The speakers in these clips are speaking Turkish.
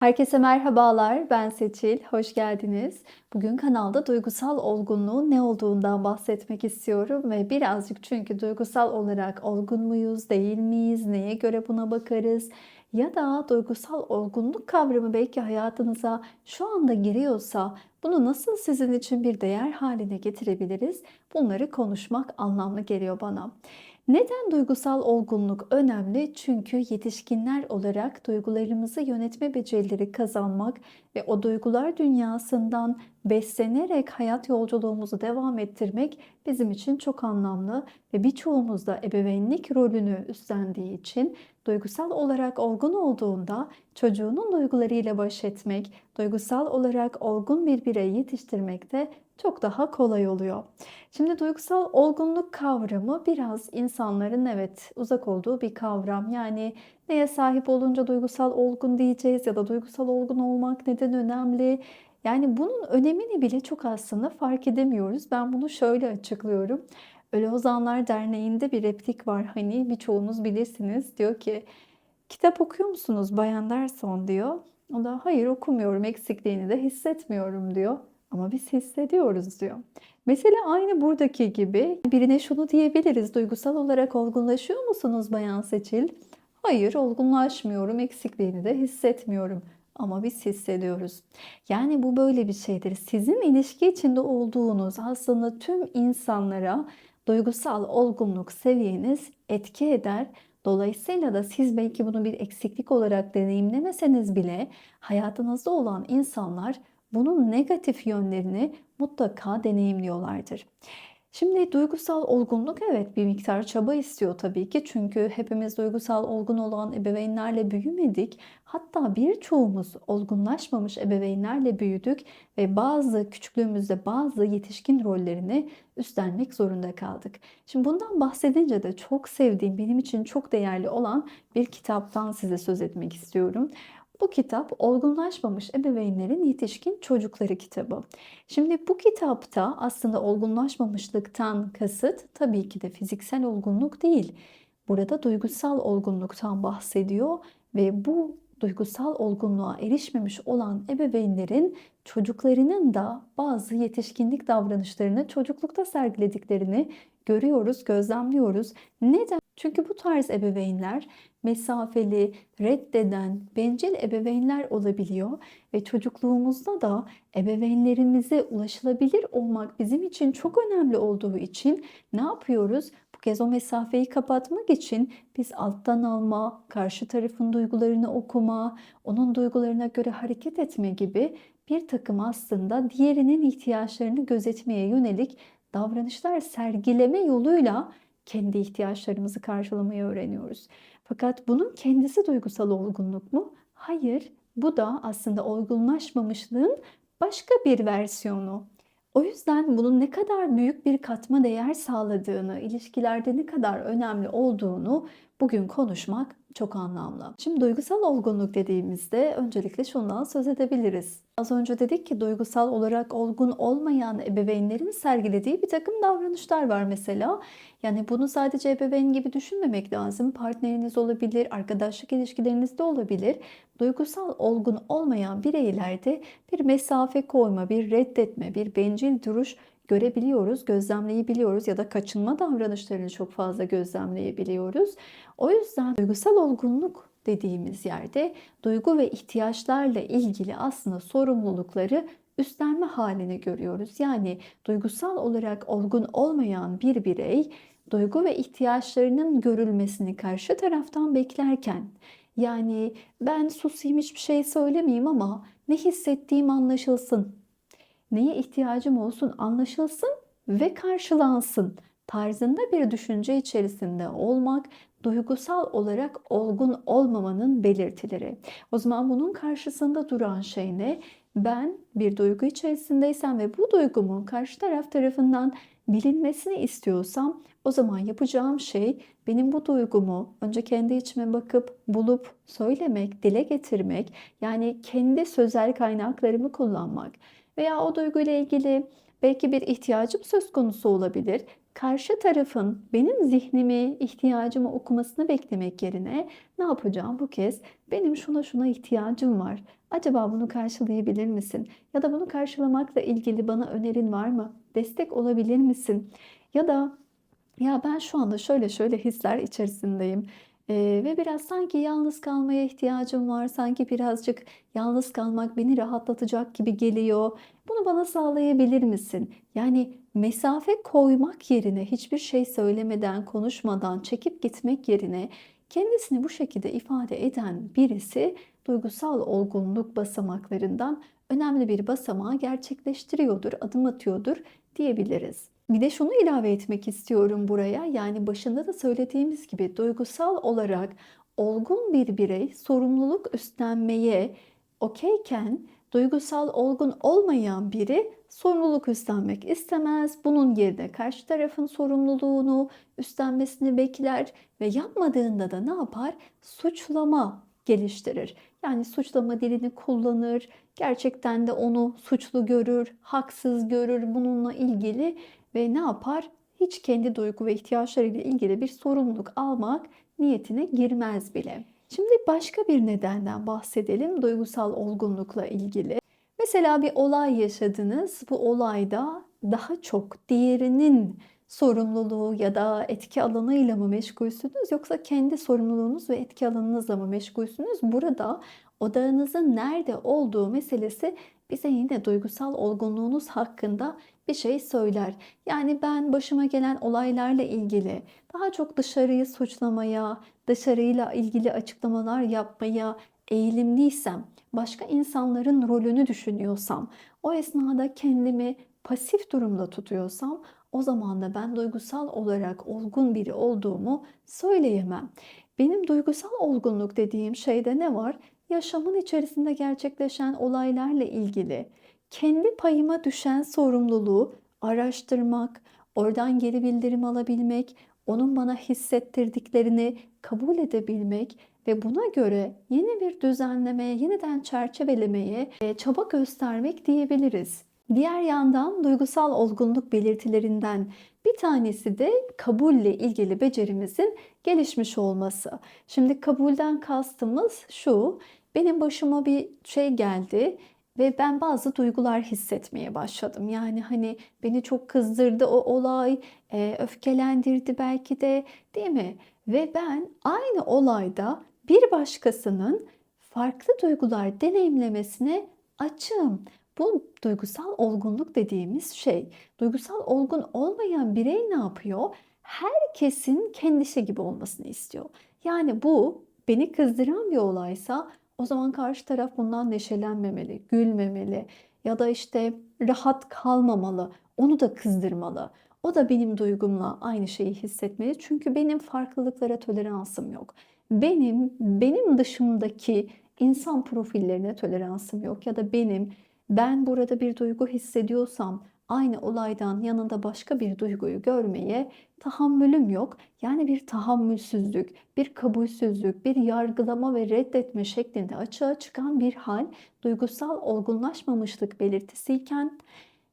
Herkese merhabalar, ben Seçil, hoş geldiniz. Bugün kanalda duygusal olgunluğun ne olduğundan bahsetmek istiyorum ve birazcık çünkü duygusal olarak olgun muyuz, değil miyiz, neye göre buna bakarız ya da duygusal olgunluk kavramı belki hayatınıza şu anda giriyorsa bunu nasıl sizin için bir değer haline getirebiliriz? Bunları konuşmak anlamlı geliyor bana. Neden duygusal olgunluk önemli? Çünkü yetişkinler olarak duygularımızı yönetme becerileri kazanmak ve o duygular dünyasından beslenerek hayat yolculuğumuzu devam ettirmek bizim için çok anlamlı ve birçoğumuz da ebeveynlik rolünü üstlendiği için duygusal olarak olgun olduğunda çocuğunun duygularıyla baş etmek, duygusal olarak olgun bir birey yetiştirmek de çok daha kolay oluyor. Şimdi duygusal olgunluk kavramı biraz insanların evet uzak olduğu bir kavram. Yani neye sahip olunca duygusal olgun diyeceğiz ya da duygusal olgun olmak neden önemli? Yani bunun önemini bile çok aslında fark edemiyoruz. Ben bunu şöyle açıklıyorum. Öyle Ozanlar Derneği'nde bir replik var. Hani birçoğunuz bilirsiniz. Diyor ki kitap okuyor musunuz Bayan Derson diyor. O da hayır okumuyorum eksikliğini de hissetmiyorum diyor. Ama biz hissediyoruz diyor. Mesela aynı buradaki gibi birine şunu diyebiliriz. Duygusal olarak olgunlaşıyor musunuz Bayan Seçil? Hayır olgunlaşmıyorum eksikliğini de hissetmiyorum ama biz hissediyoruz. Yani bu böyle bir şeydir. Sizin ilişki içinde olduğunuz aslında tüm insanlara duygusal olgunluk seviyeniz etki eder. Dolayısıyla da siz belki bunu bir eksiklik olarak deneyimlemeseniz bile hayatınızda olan insanlar bunun negatif yönlerini mutlaka deneyimliyorlardır. Şimdi duygusal olgunluk evet bir miktar çaba istiyor tabii ki. Çünkü hepimiz duygusal olgun olan ebeveynlerle büyümedik. Hatta birçoğumuz olgunlaşmamış ebeveynlerle büyüdük ve bazı küçüklüğümüzde bazı yetişkin rollerini üstlenmek zorunda kaldık. Şimdi bundan bahsedince de çok sevdiğim, benim için çok değerli olan bir kitaptan size söz etmek istiyorum. Bu kitap Olgunlaşmamış Ebeveynlerin Yetişkin Çocukları kitabı. Şimdi bu kitapta aslında olgunlaşmamışlıktan kasıt tabii ki de fiziksel olgunluk değil. Burada duygusal olgunluktan bahsediyor ve bu duygusal olgunluğa erişmemiş olan ebeveynlerin çocuklarının da bazı yetişkinlik davranışlarını çocuklukta sergilediklerini görüyoruz, gözlemliyoruz. Neden? Çünkü bu tarz ebeveynler mesafeli, reddeden, bencil ebeveynler olabiliyor ve çocukluğumuzda da ebeveynlerimize ulaşılabilir olmak bizim için çok önemli olduğu için ne yapıyoruz? Bu kez o mesafeyi kapatmak için biz alttan alma, karşı tarafın duygularını okuma, onun duygularına göre hareket etme gibi bir takım aslında diğerinin ihtiyaçlarını gözetmeye yönelik davranışlar sergileme yoluyla kendi ihtiyaçlarımızı karşılamayı öğreniyoruz. Fakat bunun kendisi duygusal olgunluk mu? Hayır. Bu da aslında olgunlaşmamışlığın başka bir versiyonu. O yüzden bunun ne kadar büyük bir katma değer sağladığını, ilişkilerde ne kadar önemli olduğunu bugün konuşmak çok anlamlı. Şimdi duygusal olgunluk dediğimizde öncelikle şundan söz edebiliriz. Az önce dedik ki duygusal olarak olgun olmayan ebeveynlerin sergilediği bir takım davranışlar var mesela. Yani bunu sadece ebeveyn gibi düşünmemek lazım. Partneriniz olabilir, arkadaşlık ilişkileriniz de olabilir. Duygusal olgun olmayan bireylerde bir mesafe koyma, bir reddetme, bir bencil duruş görebiliyoruz, gözlemleyebiliyoruz ya da kaçınma davranışlarını çok fazla gözlemleyebiliyoruz. O yüzden duygusal olgunluk dediğimiz yerde duygu ve ihtiyaçlarla ilgili aslında sorumlulukları üstlenme halini görüyoruz. Yani duygusal olarak olgun olmayan bir birey duygu ve ihtiyaçlarının görülmesini karşı taraftan beklerken yani ben susayım hiçbir şey söylemeyeyim ama ne hissettiğim anlaşılsın neye ihtiyacım olsun anlaşılsın ve karşılansın tarzında bir düşünce içerisinde olmak duygusal olarak olgun olmamanın belirtileri. O zaman bunun karşısında duran şey ne? Ben bir duygu içerisindeysem ve bu duygumun karşı taraf tarafından bilinmesini istiyorsam o zaman yapacağım şey benim bu duygumu önce kendi içime bakıp bulup söylemek, dile getirmek yani kendi sözel kaynaklarımı kullanmak veya o duyguyla ilgili belki bir ihtiyacım söz konusu olabilir. Karşı tarafın benim zihnimi, ihtiyacımı okumasını beklemek yerine ne yapacağım bu kez? Benim şuna şuna ihtiyacım var. Acaba bunu karşılayabilir misin? Ya da bunu karşılamakla ilgili bana önerin var mı? Destek olabilir misin? Ya da ya ben şu anda şöyle şöyle hisler içerisindeyim. Eee, ve biraz sanki yalnız kalmaya ihtiyacım var. Sanki birazcık yalnız kalmak beni rahatlatacak gibi geliyor. Bunu bana sağlayabilir misin? Yani mesafe koymak yerine hiçbir şey söylemeden, konuşmadan çekip gitmek yerine kendisini bu şekilde ifade eden birisi duygusal olgunluk basamaklarından önemli bir basamağı gerçekleştiriyordur, adım atıyordur diyebiliriz. Bir de şunu ilave etmek istiyorum buraya. Yani başında da söylediğimiz gibi duygusal olarak olgun bir birey sorumluluk üstlenmeye okeyken duygusal olgun olmayan biri sorumluluk üstlenmek istemez. Bunun yerine karşı tarafın sorumluluğunu üstlenmesini bekler ve yapmadığında da ne yapar? Suçlama geliştirir. Yani suçlama dilini kullanır. Gerçekten de onu suçlu görür, haksız görür bununla ilgili ve ne yapar? Hiç kendi duygu ve ihtiyaçlarıyla ilgili bir sorumluluk almak niyetine girmez bile. Şimdi başka bir nedenden bahsedelim duygusal olgunlukla ilgili. Mesela bir olay yaşadınız. Bu olayda daha çok diğerinin sorumluluğu ya da etki alanıyla mı meşgulsünüz yoksa kendi sorumluluğunuz ve etki alanınızla mı meşgulsünüz? Burada odağınızın nerede olduğu meselesi bize yine duygusal olgunluğunuz hakkında bir şey söyler. Yani ben başıma gelen olaylarla ilgili daha çok dışarıyı suçlamaya, dışarıyla ilgili açıklamalar yapmaya eğilimliysem, başka insanların rolünü düşünüyorsam, o esnada kendimi pasif durumda tutuyorsam o zaman da ben duygusal olarak olgun biri olduğumu söyleyemem. Benim duygusal olgunluk dediğim şeyde ne var? Yaşamın içerisinde gerçekleşen olaylarla ilgili kendi payıma düşen sorumluluğu araştırmak, oradan geri bildirim alabilmek, onun bana hissettirdiklerini kabul edebilmek ve buna göre yeni bir düzenlemeye, yeniden çerçevelemeye e, çaba göstermek diyebiliriz. Diğer yandan duygusal olgunluk belirtilerinden bir tanesi de kabulle ilgili becerimizin gelişmiş olması. Şimdi kabulden kastımız şu. Benim başıma bir şey geldi ve ben bazı duygular hissetmeye başladım. Yani hani beni çok kızdırdı o olay, e, öfkelendirdi belki de değil mi? Ve ben aynı olayda bir başkasının farklı duygular deneyimlemesine açığım. Bu duygusal olgunluk dediğimiz şey. Duygusal olgun olmayan birey ne yapıyor? Herkesin kendisi gibi olmasını istiyor. Yani bu beni kızdıran bir olaysa o zaman karşı taraf bundan neşelenmemeli, gülmemeli ya da işte rahat kalmamalı. Onu da kızdırmalı. O da benim duygumla aynı şeyi hissetmeli. Çünkü benim farklılıklara toleransım yok. Benim benim dışımdaki insan profillerine toleransım yok ya da benim ben burada bir duygu hissediyorsam aynı olaydan yanında başka bir duyguyu görmeye tahammülüm yok. Yani bir tahammülsüzlük, bir kabulsüzlük, bir yargılama ve reddetme şeklinde açığa çıkan bir hal duygusal olgunlaşmamışlık belirtisiyken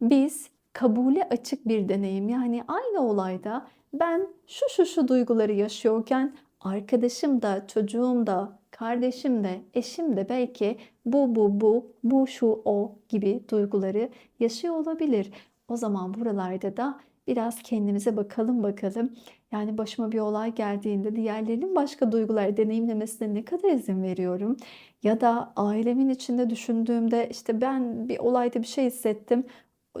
biz kabule açık bir deneyim yani aynı olayda ben şu şu şu duyguları yaşıyorken arkadaşım da çocuğum da kardeşim de, eşim de belki bu, bu, bu, bu, şu, o gibi duyguları yaşıyor olabilir. O zaman buralarda da biraz kendimize bakalım bakalım. Yani başıma bir olay geldiğinde diğerlerinin başka duygular deneyimlemesine ne kadar izin veriyorum? Ya da ailemin içinde düşündüğümde işte ben bir olayda bir şey hissettim.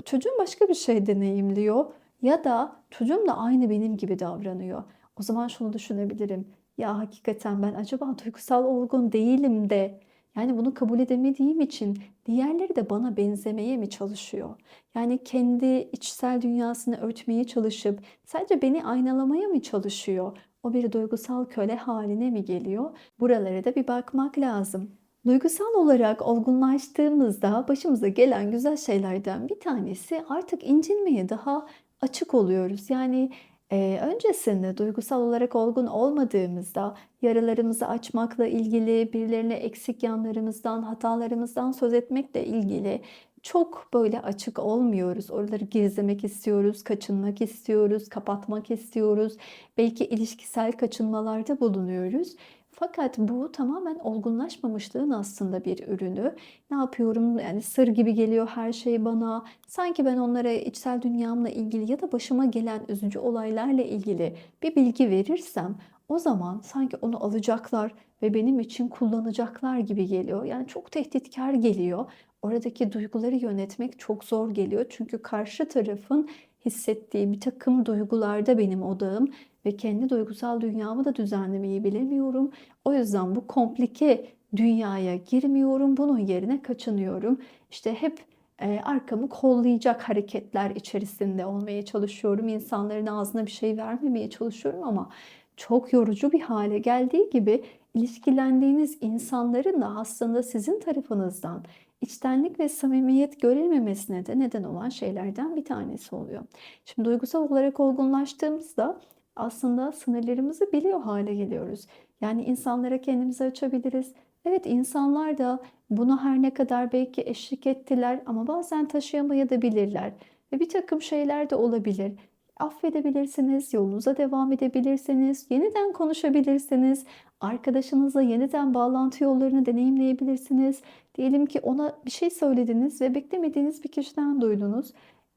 Çocuğum başka bir şey deneyimliyor. Ya da çocuğum da aynı benim gibi davranıyor. O zaman şunu düşünebilirim. Ya hakikaten ben acaba duygusal olgun değilim de yani bunu kabul edemediğim için diğerleri de bana benzemeye mi çalışıyor? Yani kendi içsel dünyasını örtmeye çalışıp sadece beni aynalamaya mı çalışıyor? O bir duygusal köle haline mi geliyor? Buralara da bir bakmak lazım. Duygusal olarak olgunlaştığımızda başımıza gelen güzel şeylerden bir tanesi artık incinmeye daha açık oluyoruz. Yani Eee, öncesinde duygusal olarak olgun olmadığımızda yaralarımızı açmakla ilgili, birilerine eksik yanlarımızdan, hatalarımızdan söz etmekle ilgili çok böyle açık olmuyoruz. Oraları gizlemek istiyoruz, kaçınmak istiyoruz, kapatmak istiyoruz. Belki ilişkisel kaçınmalarda bulunuyoruz. Fakat bu tamamen olgunlaşmamışlığın aslında bir ürünü. Ne yapıyorum? Yani sır gibi geliyor her şey bana. Sanki ben onlara içsel dünyamla ilgili ya da başıma gelen üzücü olaylarla ilgili bir bilgi verirsem o zaman sanki onu alacaklar ve benim için kullanacaklar gibi geliyor. Yani çok tehditkar geliyor. Oradaki duyguları yönetmek çok zor geliyor. Çünkü karşı tarafın hissettiği bir takım duygularda benim odağım ve kendi duygusal dünyamı da düzenlemeyi bilemiyorum. O yüzden bu komplike dünyaya girmiyorum. Bunun yerine kaçınıyorum. İşte hep e, arkamı kollayacak hareketler içerisinde olmaya çalışıyorum. İnsanların ağzına bir şey vermemeye çalışıyorum ama çok yorucu bir hale geldiği gibi ilişkilendiğiniz insanların da aslında sizin tarafınızdan içtenlik ve samimiyet görülmemesine de neden olan şeylerden bir tanesi oluyor. Şimdi duygusal olarak olgunlaştığımızda aslında sınırlarımızı biliyor hale geliyoruz. Yani insanlara kendimizi açabiliriz. Evet insanlar da buna her ne kadar belki eşlik ettiler ama bazen taşıyamayabilirler. Ve bir takım şeyler de olabilir. Affedebilirsiniz, yolunuza devam edebilirsiniz, yeniden konuşabilirsiniz, arkadaşınızla yeniden bağlantı yollarını deneyimleyebilirsiniz. Diyelim ki ona bir şey söylediniz ve beklemediğiniz bir kişiden duydunuz.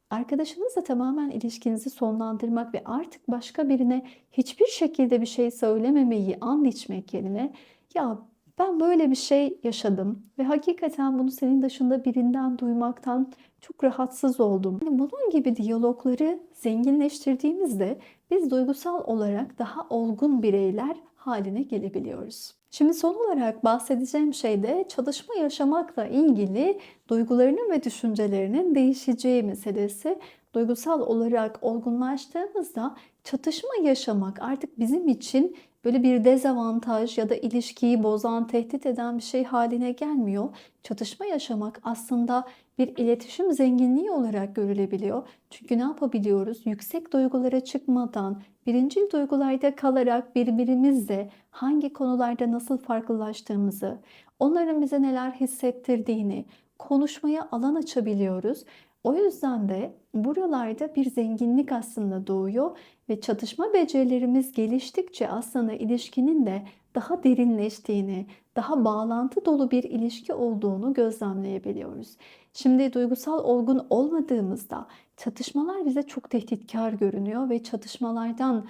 Arkadaşınızla tamamen ilişkinizi sonlandırmak ve artık başka birine hiçbir şekilde bir şey söylememeyi an içmek yerine ya ben böyle bir şey yaşadım ve hakikaten bunu senin dışında birinden duymaktan çok rahatsız oldum. Yani bunun gibi diyalogları zenginleştirdiğimizde biz duygusal olarak daha olgun bireyler haline gelebiliyoruz. Şimdi son olarak bahsedeceğim şey de çalışma yaşamakla ilgili duygularının ve düşüncelerinin değişeceği meselesi. Duygusal olarak olgunlaştığımızda çatışma yaşamak artık bizim için böyle bir dezavantaj ya da ilişkiyi bozan, tehdit eden bir şey haline gelmiyor. Çatışma yaşamak aslında bir iletişim zenginliği olarak görülebiliyor. Çünkü ne yapabiliyoruz? Yüksek duygulara çıkmadan, birincil duygularda kalarak birbirimizle hangi konularda nasıl farklılaştığımızı, onların bize neler hissettirdiğini konuşmaya alan açabiliyoruz. O yüzden de buralarda bir zenginlik aslında doğuyor ve çatışma becerilerimiz geliştikçe aslında ilişkinin de daha derinleştiğini, daha bağlantı dolu bir ilişki olduğunu gözlemleyebiliyoruz. Şimdi duygusal olgun olmadığımızda çatışmalar bize çok tehditkar görünüyor ve çatışmalardan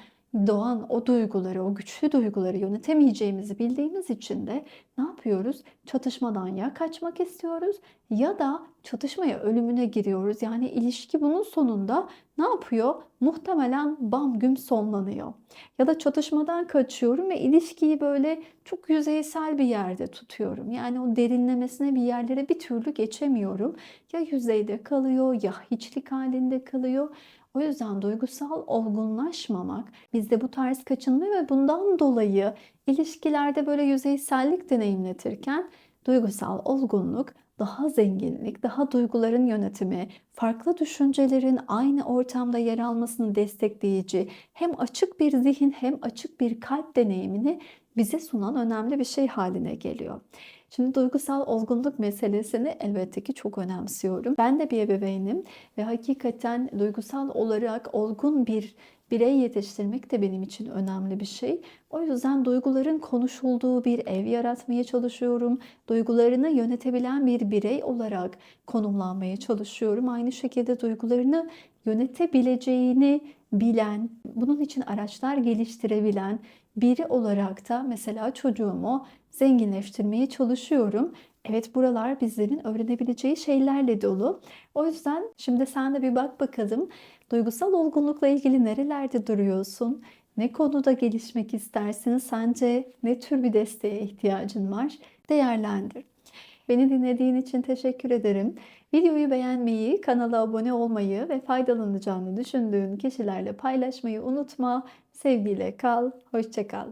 doğan o duyguları, o güçlü duyguları yönetemeyeceğimizi bildiğimiz için de ne yapıyoruz? Çatışmadan ya kaçmak istiyoruz ya da çatışmaya ölümüne giriyoruz. Yani ilişki bunun sonunda ne yapıyor? Muhtemelen bam güm sonlanıyor. Ya da çatışmadan kaçıyorum ve ilişkiyi böyle çok yüzeysel bir yerde tutuyorum. Yani o derinlemesine bir yerlere bir türlü geçemiyorum. Ya yüzeyde kalıyor ya hiçlik halinde kalıyor. O yüzden duygusal olgunlaşmamak bizde bu tarz kaçınma ve bundan dolayı ilişkilerde böyle yüzeysellik deneyimletirken duygusal olgunluk daha zenginlik, daha duyguların yönetimi, farklı düşüncelerin aynı ortamda yer almasını destekleyici, hem açık bir zihin hem açık bir kalp deneyimini bize sunan önemli bir şey haline geliyor. Şimdi duygusal olgunluk meselesini elbette ki çok önemsiyorum. Ben de bir ebeveynim ve hakikaten duygusal olarak olgun bir birey yetiştirmek de benim için önemli bir şey. O yüzden duyguların konuşulduğu bir ev yaratmaya çalışıyorum. Duygularını yönetebilen bir birey olarak konumlanmaya çalışıyorum. Aynı şekilde duygularını yönetebileceğini bilen, bunun için araçlar geliştirebilen biri olarak da mesela çocuğumu zenginleştirmeye çalışıyorum. Evet buralar bizlerin öğrenebileceği şeylerle dolu. O yüzden şimdi sen de bir bak bakalım duygusal olgunlukla ilgili nerelerde duruyorsun? Ne konuda gelişmek istersin? Sence ne tür bir desteğe ihtiyacın var? Değerlendir. Beni dinlediğin için teşekkür ederim. Videoyu beğenmeyi, kanala abone olmayı ve faydalanacağını düşündüğün kişilerle paylaşmayı unutma. Sevgiyle kal, hoşça kal.